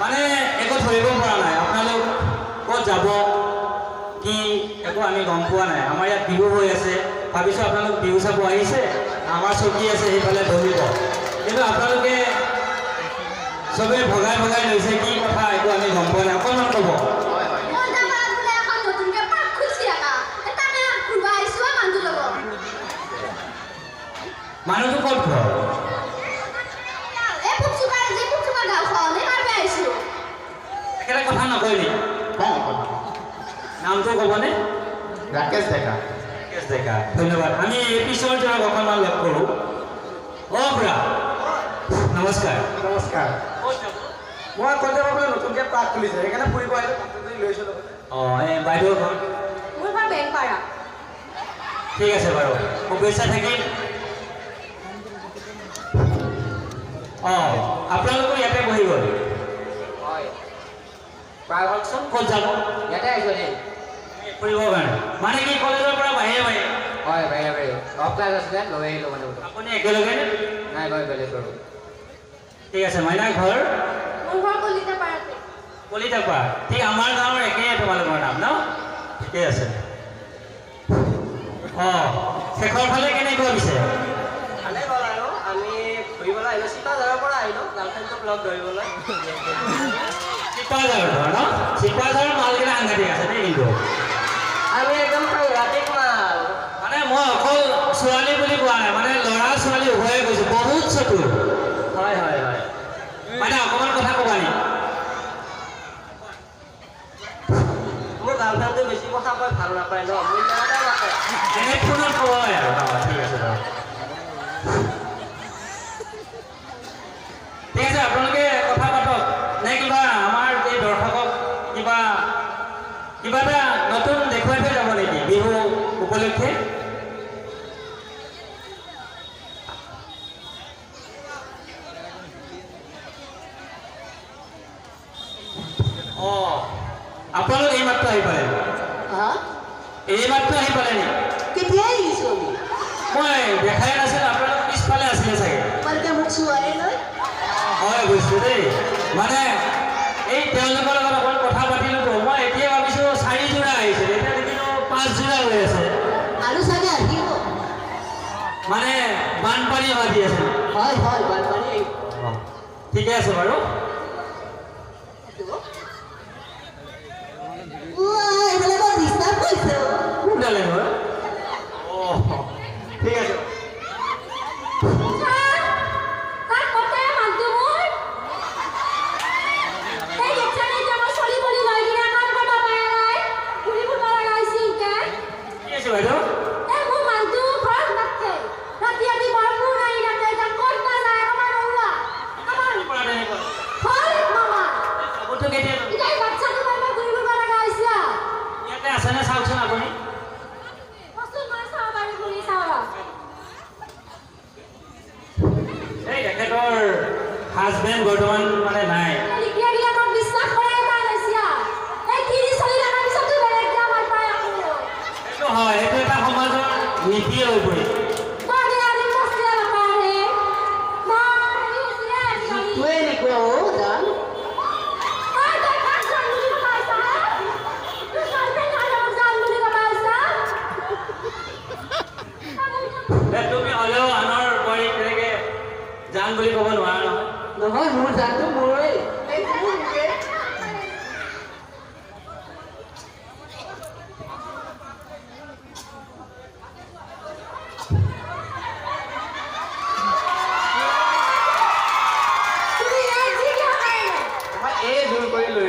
মানে একো ধৰিব পৰা নাই। আপোনালোক ক'ত যাব, কি একো আমি গম পোৱা নাই। আমাৰ ইয়াত বিহু হৈ আছে। ভাবিছোঁ আপোনালোক বিহু চাব আহিছে। আমাৰ চকী আছে, সেইফালে বহিব। কিন্তু আপোনালোকে চবেই ভগাই ভগাই লৈছে কি কথা একো আমি গম পোৱা নাই অকণমান ক'ব। মানুহটো ক'ত ঘৰ? একেটা কথা নকয় নি? নামটো ক'বনে? ৰাকেশ ডেকা। ৰাকেশ ডেকা ধন্যবাদ। আমি এই পিছৰ জনক অকণমান লগ কৰোঁ। অ খুৰা নমস্কাৰ। নমস্কাৰ। মই কলেজৰ পৰা নতুনকৈ পাৰ্ক খুলিছে সেইকাৰণে ফুৰিব আহিলোঁ কাপোৰযোৰ লৈছোঁ অঁ এই বাইদেউ। ঘৰ মোৰ ঘৰ বেংপাৰা ঠিক আছে বাৰু শুভেচ্ছা থাকিল অঁ আপোনালোকো ইয়াতে বহি গ'ল। হয়। প্ৰায় হওকচোন ক'ত যাব? ইয়াতে আহিছোঁ দেই। ফুৰিবৰ কাৰণে। মানে কি কলেজৰ পৰা বাহিৰে বাহিৰে? হয় বাহিৰে বাহিৰে। অফ ক্লাছ আছিলে লৈ আহিলোঁ মানে। আপুনি একেলগে? নাই গৈ বেলেগ কৰোঁ ঠিক আছে মাইনা ঘৰ। কলিতা কলিতাপা ঠিক আমাৰ গাঁৱৰ একেই তোমালোকৰ নাম ন? ঠিকেই আছে। অঁ শেষৰ ফালে কেনেকুৱা পিছে? ভালেই হ'ল আৰু। আমি ফুৰিবলৈ আহিলোঁ চিপাঝাৰৰ পৰা আহিলোঁ গাৰ্লফ্ৰেণ্ডটোক লগ ধৰিবলৈ। ন? মালকেইটা সাংঘাতিক আছে দেই কিন্তু। আমি একদম মাল। মানে মই অকল ছোৱালী বুলি কোৱা নাই মানে ল'ৰা ছোৱালী উভয়ে কৈছোঁ বহুত চতুৰ। হয় হয় হয়। মানে অকণমান কথা ক'বা নি মোৰ গাৰ্লফ্ৰেণ্ডটো বেছি কথা কৈ ভালো ন। ক'ব আৰু। অঁ, ঠিক আছে বাৰু ঠিক আছে আপোনালোকে কথা পাতক নে কিবা আমাৰ এই দৰ্শকক কিবা কিবা এটা নতুন দেখুৱাই থৈ যাব নেকি বিহু উপলক্ষে অঁ আপোনালোক এই মাত্ৰ আহি পালে হা এই মাত্ৰ আহি পালে নেকি কেতিয়া আহিছোঁ আমি মই দেখাই নাছিলোঁ আপোনালোক পিছফালে আছিলে চাগে তোমালোকে মোক চোৱাই লৈ হয় বুজিছোঁ দেই মানে এই তেওঁলোকৰ লগত অকণ কথা পাতিলোঁতো মই এতিয়া ভাবিছোঁ চাৰিযোৰা আহিছিলে এতিয়া দেখিলোঁ পাঁচযোৰা হৈ আছে। আৰু চাগে আহিব। মানে বানপানী ভাবি আছে। হয় হয় বানপানী ঠিকে আছে বাৰু। Whoa. কৈছা হা? তোৰ গাৰ্লফ্ৰেণ্ড আৰু মোক যাম বুলি কথা কৈছা? এ, তুমি হ'লেও আনৰ বোৱাৰীক তেনেকে যাম বুলি ক'ব নোৱাৰা নহয় নহয় মোৰ জানটো মোৰেই এই মোৰ মোৰে। তুমি এই যি কিয় কাৰণে? মই এই জোৰ কৰি লৈ